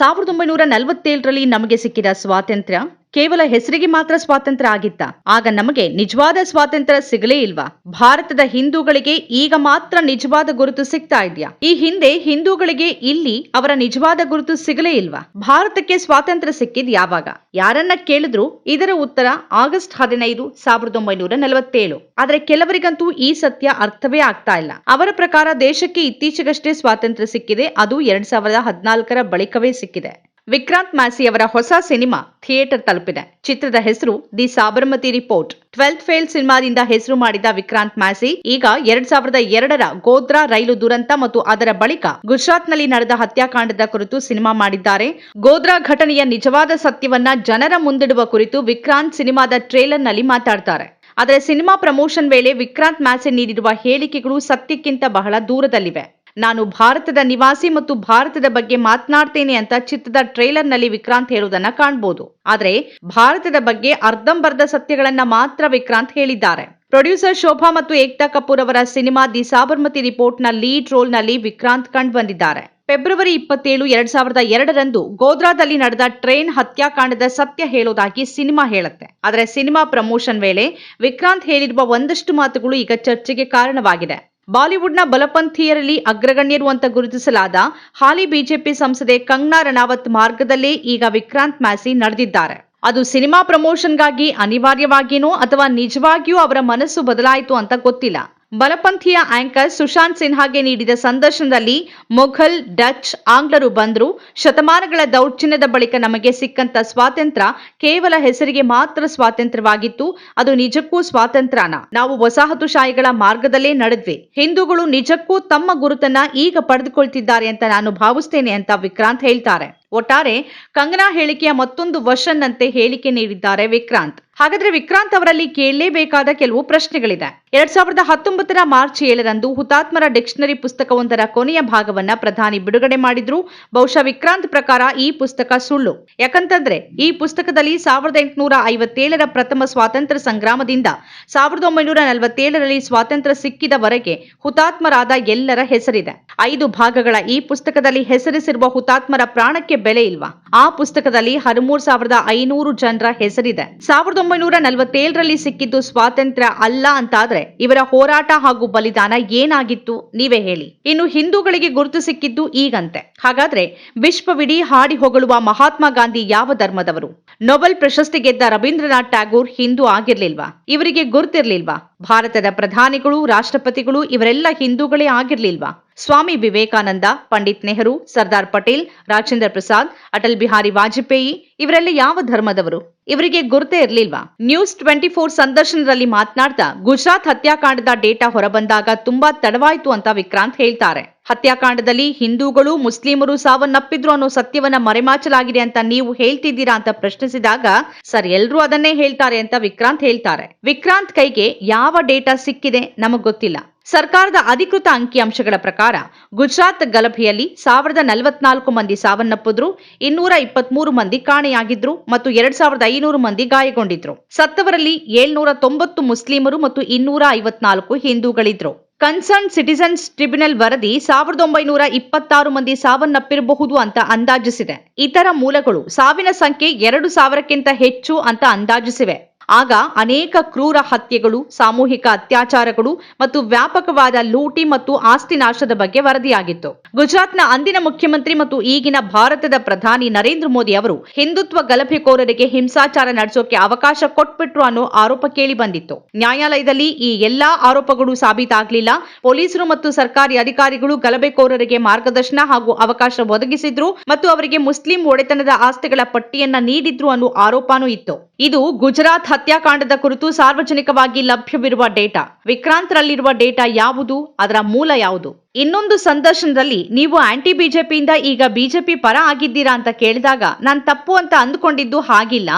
ಸಾವಿರದ ಒಂಬೈನೂರ ನಲವತ್ತೇಳರಲ್ಲಿ ನಮಗೆ ಸಿಕ್ಕಿದ ಸ್ವಾತಂತ್ರ್ಯ. ಕೇವಲ ಹೆಸರಿಗೆ ಮಾತ್ರ ಸ್ವಾತಂತ್ರ್ಯ ಆಗಿತ್ತ? ಆಗ ನಮಗೆ ನಿಜವಾದ ಸ್ವಾತಂತ್ರ್ಯ ಸಿಗಲೇ ಇಲ್ವಾ? ಭಾರತದ ಹಿಂದೂಗಳಿಗೆ ಈಗ ಮಾತ್ರ ನಿಜವಾದ ಗುರುತು ಸಿಗ್ತಾ ಇದೆಯಾ? ಈ ಹಿಂದೆ ಹಿಂದೂಗಳಿಗೆ ಇಲ್ಲಿ ಅವರ ನಿಜವಾದ ಗುರುತು ಸಿಗಲೇ ಇಲ್ವಾ? ಭಾರತಕ್ಕೆ ಸ್ವಾತಂತ್ರ್ಯ ಸಿಕ್ಕಿದ್ ಯಾವಾಗ? ಯಾರನ್ನ ಕೇಳಿದ್ರು ಇದರ ಉತ್ತರ ಆಗಸ್ಟ್ ಹದಿನೈದು, ಸಾವಿರದ ಒಂಬೈನೂರ ನಲವತ್ತೇಳು. ಆದ್ರೆ ಕೆಲವರಿಗಂತೂ ಈ ಸತ್ಯ ಅರ್ಥವೇ ಆಗ್ತಾ ಇಲ್ಲ. ಅವರ ಪ್ರಕಾರ ದೇಶಕ್ಕೆ ಇತ್ತೀಚೆಗಷ್ಟೇ ಸ್ವಾತಂತ್ರ್ಯ ಸಿಕ್ಕಿದೆ. ಅದು ಎರಡ್ ಸಾವಿರದ ಹದಿನಾಲ್ಕರ ಬಳಿಕವೇ ಸಿಕ್ಕಿದೆ. ವಿಕ್ರಾಂತ್ ಮಾಸಿ ಅವರ ಹೊಸ ಸಿನಿಮಾ ಥಿಯೇಟರ್ ತಲುಪಿದೆ. ಚಿತ್ರದ ಹೆಸರು the Sabarmati report. Twelfth fail ಸಿನಿಮಾದಿಂದ ಹೆಸರು ಮಾಡಿದ ವಿಕ್ರಾಂತ್ ಮಾಸಿ ಈಗ ಎರಡ್ ಸಾವಿರದ ಎರಡರ ಗೋದ್ರಾ ರೈಲು ದುರಂತ ಮತ್ತು ಅದರ ಬಳಿಕ ಗುಜರಾತ್ನಲ್ಲಿ ನಡೆದ ಹತ್ಯಾಕಾಂಡದ ಕುರಿತು ಸಿನಿಮಾ ಮಾಡಿದ್ದಾರೆ. ಗೋದ್ರಾ ಘಟನೆಯ ನಿಜವಾದ ಸತ್ಯವನ್ನ ಜನರ ಮುಂದಿಡುವ ಕುರಿತು ವಿಕ್ರಾಂತ್ ಸಿನಿಮಾದ ಟ್ರೇಲರ್ನಲ್ಲಿ ಮಾತಾಡ್ತಾರೆ. ಆದರೆ ಸಿನಿಮಾ ಪ್ರಮೋಷನ್ ವೇಳೆ ವಿಕ್ರಾಂತ್ ಮ್ಯಾಸೆ ನೀಡಿರುವ ಹೇಳಿಕೆಗಳು ಸತ್ಯಕ್ಕಿಂತ ಬಹಳ ದೂರದಲ್ಲಿವೆ. ನಾನು ಭಾರತದ ನಿವಾಸಿ ಮತ್ತು ಭಾರತದ ಬಗ್ಗೆ ಮಾತನಾಡ್ತೇನೆ ಅಂತ ಚಿತ್ರದ ಟ್ರೈಲರ್ನಲ್ಲಿ ವಿಕ್ರಾಂತ್ ಹೇಳುವುದನ್ನ ಕಾಣಬಹುದು ಆದರೆ ಭಾರತದ ಬಗ್ಗೆ ಅರ್ಧಂಬರ್ಧ ಸತ್ಯಗಳನ್ನ ಮಾತ್ರ ವಿಕ್ರಾಂತ್ ಹೇಳಿದ್ದಾರೆ. ಪ್ರೊಡ್ಯೂಸರ್ ಶೋಭಾ ಮತ್ತು ಏಕ್ತಾ ಕಪೂರ್ ಅವರ ಸಿನಿಮಾ ದಿ ಸಾಬರ್ಮತಿ ರಿಪೋರ್ಟ್ನ ಲೀಡ್ ರೋಲ್ನಲ್ಲಿ ವಿಕ್ರಾಂತ್ ಕಂಡು ಬಂದಿದ್ದಾರೆ ಫೆಬ್ರವರಿ ಇಪ್ಪತ್ತೇಳು, ಎರಡ್ ಸಾವಿರದ ಎರಡರಂದು ಗೋಧ್ರಾದಲ್ಲಿ ನಡೆದ ಟ್ರೈನ್ ಹತ್ಯಾಕಾಂಡದ ಸತ್ಯ ಹೇಳೋದಾಗಿ ಸಿನಿಮಾ ಹೇಳುತ್ತೆ. ಆದರೆ ಸಿನಿಮಾ ಪ್ರಮೋಷನ್ ವೇಳೆ ವಿಕ್ರಾಂತ್ ಹೇಳಿರುವ ಒಂದಷ್ಟು ಮಾತುಗಳು ಈಗ ಚರ್ಚೆಗೆ ಕಾರಣವಾಗಿದೆ. ಬಾಲಿವುಡ್ನ ಬಲಪಂಥೀಯರಲ್ಲಿ ಅಗ್ರಗಣ್ಯರು ಅಂತ ಗುರುತಿಸಲಾದ ಹಾಲಿ ಬಿಜೆಪಿ ಸಂಸದೆ ಕಂಗ್ನಾ ರಣಾವತ್ ಮಾರ್ಗದಲ್ಲೇ ಈಗ ವಿಕ್ರಾಂತ್ ಮ್ಯಾಸಿ ನಡೆದಿದ್ದಾರೆ. ಅದು ಸಿನಿಮಾ ಪ್ರಮೋಷನ್ಗಾಗಿ ಅನಿವಾರ್ಯವಾಗಿಯೋ ಅಥವಾ ನಿಜವಾಗಿಯೂ ಅವರ ಮನಸ್ಸು ಬದಲಾಯಿತು ಅಂತ ಗೊತ್ತಿಲ್ಲ. ಬಲಪಂಥೀಯ ಆಂಕರ್ ಸುಶಾಂತ್ ಸಿನ್ಹಾಗೆ ನೀಡಿದ ಸಂದರ್ಶನದಲ್ಲಿ ಮೊಘಲ್, ಡಚ್, ಆಂಗ್ಲರು ಬಂದ್ರು. ಶತಮಾನಗಳ ದೌರ್ಜನ್ಯದ ಬಳಿಕ ನಮಗೆ ಸಿಕ್ಕಂತ ಸ್ವಾತಂತ್ರ್ಯ ಕೇವಲ ಹೆಸರಿಗೆ ಮಾತ್ರ ಸ್ವಾತಂತ್ರ್ಯವಾಗಿತ್ತು. ಅದು ನಿಜಕ್ಕೂ ಸ್ವಾತಂತ್ರ್ಯನ. ನಾವು ವಸಾಹತುಶಾಹಿಗಳ ಮಾರ್ಗದಲ್ಲೇ ನಡೆದ್ವಿ. ಹಿಂದೂಗಳು ನಿಜಕ್ಕೂ ತಮ್ಮ ಗುರುತನ್ನ ಈಗ ಪಡೆದುಕೊಳ್ತಿದ್ದಾರೆ ಅಂತ ನಾನು ಭಾವಿಸ್ತೇನೆ ಅಂತ ವಿಕ್ರಾಂತ್ ಹೇಳ್ತಾರೆ. ಒಟ್ಟಾರೆ ಕಂಗನಾ ಹೇಳಿಕೆಯ ಮತ್ತೊಂದು ವರ್ಷನ್ ಅಂತೆ ಹೇಳಿಕೆ ನೀಡಿದ್ದಾರೆ ವಿಕ್ರಾಂತ್. ಹಾಗಾದ್ರೆ ವಿಕ್ರಾಂತ್ ಅವರಲ್ಲಿ ಕೇಳಲೇಬೇಕಾದ ಕೆಲವು ಪ್ರಶ್ನೆಗಳಿದೆ. ಎರಡ್ ಸಾವಿರದ ಹತ್ತೊಂಬತ್ತರ ಮಾರ್ಚ್ ಏಳರಂದು ಹುತಾತ್ಮರ ಡಿಕ್ಷನರಿ ಪುಸ್ತಕವೊಂದರ ಕೊನೆಯ ಭಾಗವನ್ನ ಪ್ರಧಾನಿ ಬಿಡುಗಡೆ ಮಾಡಿದ್ರು. ಬಹುಶಃ ವಿಕ್ರಾಂತ್ ಪ್ರಕಾರ ಈ ಪುಸ್ತಕ ಸುಳ್ಳು. ಯಾಕಂತಂದ್ರೆ ಈ ಪುಸ್ತಕದಲ್ಲಿ ಸಾವಿರದ ಎಂಟುನೂರ ಐವತ್ತೇಳರ ಪ್ರಥಮ ಸ್ವಾತಂತ್ರ್ಯ ಸಂಗ್ರಾಮದಿಂದ ಸಾವಿರದ ಒಂಬೈನೂರ ನಲವತ್ತೇಳರಲ್ಲಿ ಸ್ವಾತಂತ್ರ್ಯ ಸಿಕ್ಕಿದವರೆಗೆ ಹುತಾತ್ಮರಾದ ಎಲ್ಲರ ಹೆಸರಿದೆ. ಐದು ಭಾಗಗಳ ಈ ಪುಸ್ತಕದಲ್ಲಿ ಹೆಸರಿಸಿರುವ ಹುತಾತ್ಮರ ಪ್ರಾಣಕ್ಕೆ ಬೆಲೆ ಇಲ್ವಾ? ಆ ಪುಸ್ತಕದಲ್ಲಿ ಹದಿಮೂರು ಸಾವಿರದ ಐನೂರು ಜನರ ಹೆಸರಿದೆ. ಸಾವಿರದ ಒಂಬೈನೂರ ನಲವತ್ತೇಳರಲ್ಲಿ ಸಿಕ್ಕಿದ್ದು ಸ್ವಾತಂತ್ರ್ಯ ಅಲ್ಲ ಅಂತಾದ್ರೆ ಇವರ ಹೋರಾಟ ಹಾಗೂ ಬಲಿದಾನ ಏನಾಗಿತ್ತು ನೀವೇ ಹೇಳಿ. ಇನ್ನು ಹಿಂದೂಗಳಿಗೆ ಗುರುತು ಸಿಕ್ಕಿದ್ದು ಈಗಂತೆ. ಹಾಗಾದ್ರೆ ವಿಶ್ವವಿಡೀ ಹಾಡಿ ಹೊಗಳುವ ಮಹಾತ್ಮ ಗಾಂಧಿ ಯಾವ ಧರ್ಮದವರು? ನೊಬೆಲ್ ಪ್ರಶಸ್ತಿ ಗೆದ್ದ ರವೀಂದ್ರನಾಥ್ ಟ್ಯಾಗೂರ್ ಹಿಂದೂ ಆಗಿರ್ಲಿಲ್ವಾ? ಇವರಿಗೆ ಗುರುತಿರ್ಲಿಲ್ವಾ? ಭಾರತದ ಪ್ರಧಾನಿಗಳು, ರಾಷ್ಟ್ರಪತಿಗಳು ಇವರೆಲ್ಲ ಹಿಂದೂಗಳೇ ಆಗಿರ್ಲಿಲ್ವಾ? ಸ್ವಾಮಿ ವಿವೇಕಾನಂದ, ಪಂಡಿತ್ ನೆಹರು, ಸರ್ದಾರ್ ಪಟೇಲ್, ರಾಜೇಂದ್ರ ಪ್ರಸಾದ್, ಅಟಲ್ ಬಿಹಾರಿ ವಾಜಪೇಯಿ ಇವರೆಲ್ಲ ಯಾವ ಧರ್ಮದವರು? ಇವರಿಗೆ ಗುರುತೇ ಇರ್ಲಿಲ್ವಾ? ನ್ಯೂಸ್ ಟ್ವೆಂಟಿ ಫೋರ್ ಸಂದರ್ಶನದಲ್ಲಿ ಮಾತನಾಡ್ತಾ, ಗುಜರಾತ್ ಹತ್ಯಾಕಾಂಡದ ಡೇಟಾ ಹೊರಬಂದಾಗ ತುಂಬಾ ತಡವಾಯ್ತು ಅಂತ ವಿಕ್ರಾಂತ್ ಹೇಳ್ತಾರೆ. ಹತ್ಯಾಕಾಂಡದಲ್ಲಿ ಹಿಂದೂಗಳು, ಮುಸ್ಲಿಮರು ಸಾವನ್ನಪ್ಪಿದ್ರು ಅನ್ನೋ ಸತ್ಯವನ್ನ ಮರೆಮಾಚಲಾಗಿದೆ ಅಂತ ನೀವು ಹೇಳ್ತಿದ್ದೀರಾ ಅಂತ ಪ್ರಶ್ನಿಸಿದಾಗ, ಸರ್, ಎಲ್ರೂ ಅದನ್ನೇ ಹೇಳ್ತಾರೆ ಅಂತ ವಿಕ್ರಾಂತ್ ಹೇಳ್ತಾರೆ. ವಿಕ್ರಾಂತ್ ಕೈಗೆ ಯಾವ ಡೇಟಾ ಸಿಕ್ಕಿದೆ ನಮಗ್ ಗೊತ್ತಿಲ್ಲ. ಸರ್ಕಾರದ ಅಧಿಕೃತ ಅಂಕಿಅಂಶಗಳ ಪ್ರಕಾರ, ಗುಜರಾತ್ ಗಲಭೆಯಲ್ಲಿ ಸಾವಿರದ ನಲವತ್ನಾಲ್ಕು ಮಂದಿ ಸಾವನ್ನಪ್ಪಿದ್ರು, ಇನ್ನೂರ ಇಪ್ಪತ್ಮೂರು ಮಂದಿ ಕಾಣೆಯಾಗಿದ್ರು ಮತ್ತು ಎರಡ್ ಸಾವಿರದ ಐನೂರು ಮಂದಿ ಗಾಯಗೊಂಡಿದ್ರು. ಸತ್ತವರಲ್ಲಿ ಏಳ್ನೂರ ತೊಂಬತ್ತು ಮುಸ್ಲಿಮರು ಮತ್ತು ಇನ್ನೂರ ಐವತ್ನಾಲ್ಕು ಹಿಂದೂಗಳಿದ್ರು. ಕನ್ಸರ್ನ್ ಸಿಟಿಸನ್ಸ್ ಟ್ರಿಬ್ಯುನಲ್ ವರದಿ ಸಾವಿರದ ಒಂಬೈನೂರ ಇಪ್ಪತ್ತಾರು ಮಂದಿ ಸಾವನ್ನಪ್ಪಿರಬಹುದು ಅಂತ ಅಂದಾಜಿಸಿದೆ. ಇತರ ಮೂಲಗಳು ಸಾವಿನ ಸಂಖ್ಯೆ ಎರಡು ಸಾವಿರಕ್ಕಿಂತ ಹೆಚ್ಚು ಅಂತ ಅಂದಾಜಿಸಿವೆ. ಆಗ ಅನೇಕ ಕ್ರೂರ ಹತ್ಯೆಗಳು, ಸಾಮೂಹಿಕ ಅತ್ಯಾಚಾರಗಳು ಮತ್ತು ವ್ಯಾಪಕವಾದ ಲೂಟಿ ಮತ್ತು ಆಸ್ತಿ ನಾಶದ ಬಗ್ಗೆ ವರದಿಯಾಗಿತ್ತು. ಗುಜರಾತ್ನ ಅಂದಿನ ಮುಖ್ಯಮಂತ್ರಿ ಮತ್ತು ಈಗಿನ ಭಾರತದ ಪ್ರಧಾನಿ ನರೇಂದ್ರ ಮೋದಿ ಅವರು ಹಿಂದುತ್ವ ಗಲಭೆಕೋರರಿಗೆ ಹಿಂಸಾಚಾರ ನಡೆಸೋಕೆ ಅವಕಾಶ ಕೊಟ್ಬಿಟ್ರು ಅನ್ನೋ ಆರೋಪ ಕೇಳಿ ಬಂದಿತ್ತು. ನ್ಯಾಯಾಲಯದಲ್ಲಿ ಈ ಎಲ್ಲಾ ಆರೋಪಗಳು ಸಾಬೀತಾಗಲಿಲ್ಲ. ಪೊಲೀಸರು ಮತ್ತು ಸರ್ಕಾರಿ ಅಧಿಕಾರಿಗಳು ಗಲಭೆಕೋರರಿಗೆ ಮಾರ್ಗದರ್ಶನ ಹಾಗೂ ಅವಕಾಶ ಒದಗಿಸಿದ್ರು ಮತ್ತು ಅವರಿಗೆ ಮುಸ್ಲಿಂ ಒಡೆತನದ ಆಸ್ತಿಗಳ ಪಟ್ಟಿಯನ್ನ ನೀಡಿದ್ರು ಅನ್ನೋ ಆರೋಪನೂ ಇತ್ತು. ಇದು ಗುಜರಾತ್ ಹತ್ಯಾಕಾಂಡದ ಕುರಿತು ಸಾರ್ವಜನಿಕವಾಗಿ ಲಭ್ಯವಿರುವ ಡೇಟಾ. ವಿಕ್ರಾಂತ್ರಲ್ಲಿರುವ ಡೇಟಾ ಯಾವುದು? ಅದರ ಮೂಲ ಯಾವುದು? ಇನ್ನೊಂದು ಸಂದರ್ಶನದಲ್ಲಿ ನೀವು ಆಂಟಿ ಬಿಜೆಪಿಯಿಂದ ಈಗ ಬಿಜೆಪಿ ಪರ ಆಗಿದ್ದೀರಾ ಅಂತ ಕೇಳಿದಾಗ ನಾನು ತಪ್ಪು ಅಂತ ಅಂದುಕೊಂಡಿದ್ದು ಹಾಗಿಲ್ಲ.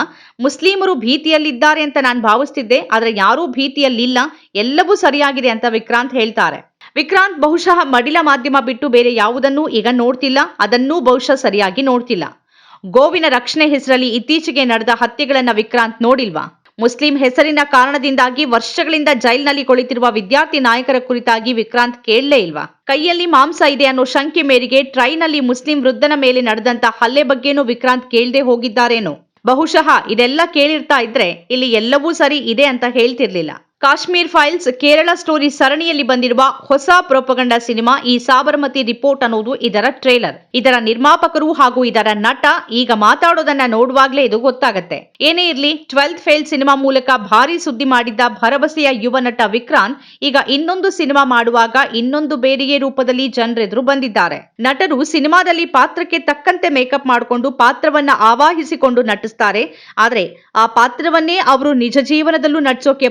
ಮುಸ್ಲಿಮರು ಭೀತಿಯಲ್ಲಿದ್ದಾರೆ ಅಂತ ನಾನು ಭಾವಿಸ್ತಿದ್ದೆ, ಆದರೆ ಯಾರೂ ಭೀತಿಯಲ್ಲಿಲ್ಲ. ಎಲ್ಲವೂ ಸರಿಯಾಗಿದೆ ಅಂತ ವಿಕ್ರಾಂತ್ ಹೇಳ್ತಾರೆ. ವಿಕ್ರಾಂತ್ ಬಹುಶಃ ಮಡಿಲ ಮಾಧ್ಯಮ ಬಿಟ್ಟು ಬೇರೆ ಯಾವುದನ್ನೂ ಈಗ ನೋಡ್ತಿಲ್ಲ. ಅದನ್ನೂ ಬಹುಶಃ ಸರಿಯಾಗಿ ನೋಡ್ತಿಲ್ಲ. ಗೋವಿನ ರಕ್ಷಣೆ ಹೆಸರಲ್ಲಿ ಇತ್ತೀಚೆಗೆ ನಡೆದ ಹತ್ಯೆಗಳನ್ನ ವಿಕ್ರಾಂತ್ ನೋಡಿಲ್ವಾ? ಮುಸ್ಲಿಂ ಹೆಸರಿನ ಕಾರಣದಿಂದಾಗಿ ವರ್ಷಗಳಿಂದ ಜೈಲಿನಲ್ಲಿ ಕುಳಿತಿರುವ ವಿದ್ಯಾರ್ಥಿ ನಾಯಕರ ಕುರಿತಾಗಿ ವಿಕ್ರಾಂತ್ ಕೇಳಲೇ ಇಲ್ವಾ? ಕೈಯಲ್ಲಿ ಮಾಂಸ ಇದೆ ಅನ್ನೋ ಶಂಕೆ ಮೇರೆಗೆ ಟ್ರೈನಲ್ಲಿ ಮುಸ್ಲಿಂ ವೃದ್ಧನ ಮೇಲೆ ನಡೆದಂತ ಹಲ್ಲೆ ಬಗ್ಗೆನೂ ವಿಕ್ರಾಂತ್ ಕೇಳದೆ ಹೋಗಿದ್ದಾರೇನೋ? ಬಹುಶಃ ಇದೆಲ್ಲ ಕೇಳಿರ್ತಾ ಇದ್ರೆ ಇಲ್ಲಿ ಎಲ್ಲವೂ ಸರಿ ಇದೆ ಅಂತ ಹೇಳ್ತಿರ್ಲಿಲ್ಲ. ಕಾಶ್ಮೀರ್ ಫೈಲ್ಸ್ ಕೇರಳ ಸ್ಟೋರಿ ಸರಣಿಯಲ್ಲಿ ಬಂದಿರುವ ಹೊಸ ಪ್ರೊಪಗಂಡ ಸಿನಿಮಾ ಈ ಸಾಬರಮತಿ ರಿಪೋರ್ಟ್ ಅನ್ನೋದು ಇದರ ಟ್ರೇಲರ್. ಇದರ ನಿರ್ಮಾಪಕರು ಹಾಗೂ ಇದರ ನಟ ಈಗ ಮಾತಾಡೋದನ್ನ ನೋಡುವಾಗಲೇ ಇದು ಗೊತ್ತಾಗತ್ತೆ. ಏನೇ ಇರ್ಲಿ, ಟ್ವೆಲ್ತ್ ಫೇಲ್ ಸಿನಿಮಾ ಮೂಲಕ ಭಾರಿ ಸುದ್ದಿ ಮಾಡಿದ್ದ ಭರವಸೆಯ ಯುವ ನಟ ವಿಕ್ರಾಂತ್ ಈಗ ಇನ್ನೊಂದು ಸಿನಿಮಾ ಮಾಡುವಾಗ ಇನ್ನೊಂದು ಬೇರೆಯೇ ರೂಪದಲ್ಲಿ ಜನರೆದುರು ಬಂದಿದ್ದಾರೆ. ನಟರು ಸಿನಿಮಾದಲ್ಲಿ ಪಾತ್ರಕ್ಕೆ ತಕ್ಕಂತೆ ಮೇಕಪ್ ಮಾಡಿಕೊಂಡು ಪಾತ್ರವನ್ನ ಆವಾಹಿಸಿಕೊಂಡು ನಟಿಸ್ತಾರೆ. ಆದ್ರೆ ಆ ಪಾತ್ರವನ್ನೇ ಅವರು ನಿಜ ಜೀವನದಲ್ಲೂ ನಟಿಸೋಕೆ